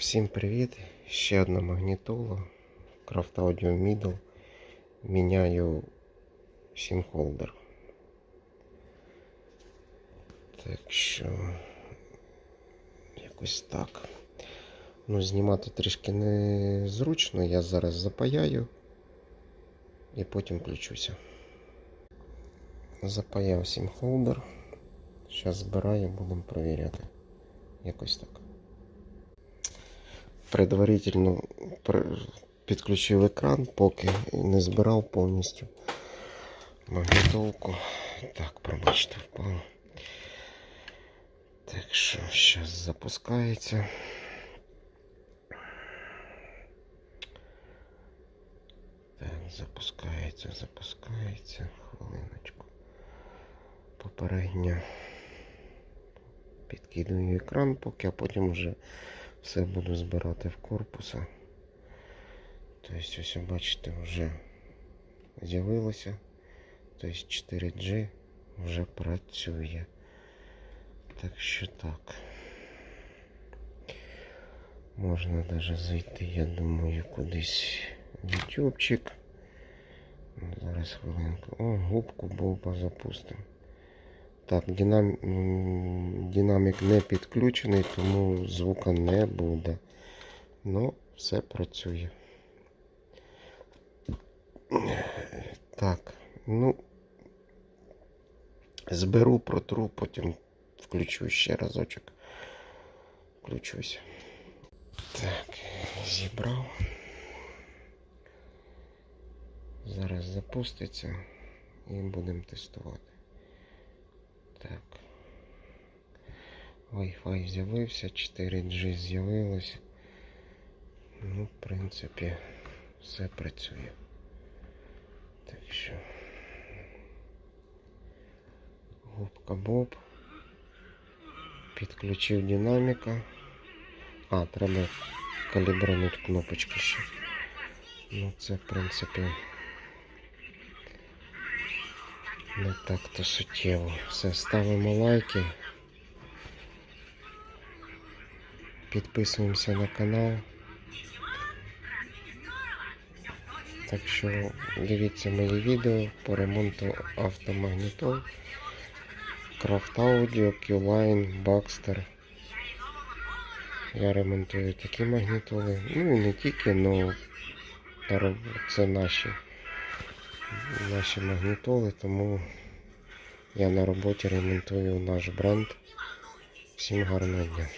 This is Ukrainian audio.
Всім привіт! Ще одна магнітола. Craft Audio Middle. Міняю сім холдер. Так що якось так. Ну, знімати трішки незручно, я зараз запаяю і потім включуся. Запаяв сім холдер. Зараз збираю, будемо перевіряти. Якось так. Предварительно підключив екран, поки не збирав повністю магнітолку. Так, пробачте, впало. Так що зараз запускається. Так, запускається, запускається. Хвилиночку. Попередньо підкидую екран, поки, а потім вже все буду збирати в корпуса. Тобто, ось бачите, вже з'явилося. Тобто 4G вже працює. Так що так. Можна навіть зайти, я думаю, кудись в ютубчик. Зараз хвилинку. О, губку Боба запустимо. Так, динам... динамік не підключений, тому звука не буде. Ну, все працює. Так, ну зберу, протру, потім включу ще разочок. Включусь. Так, зібрав. Зараз запуститься і будемо тестувати. Так. Wi-Fi з'явився, 4G з'явилось. Ну, в принципі, все працює. Так що. Губка Боб. Підключив динаміка. А, треба калібранути кнопочки ще. Ну, це, в принципі, не так то суттєво. Все, ставимо лайки. Підписуємося на канал. Так що дивіться мої відео по ремонту автомагнітол. Craft Audio, Q-Line, Baxter. Я ремонтую такі магнітоли. Ну і не тільки, але це наші, наші магнітоли, тому я на роботі ремонтую наш бренд. Всім гарного дня.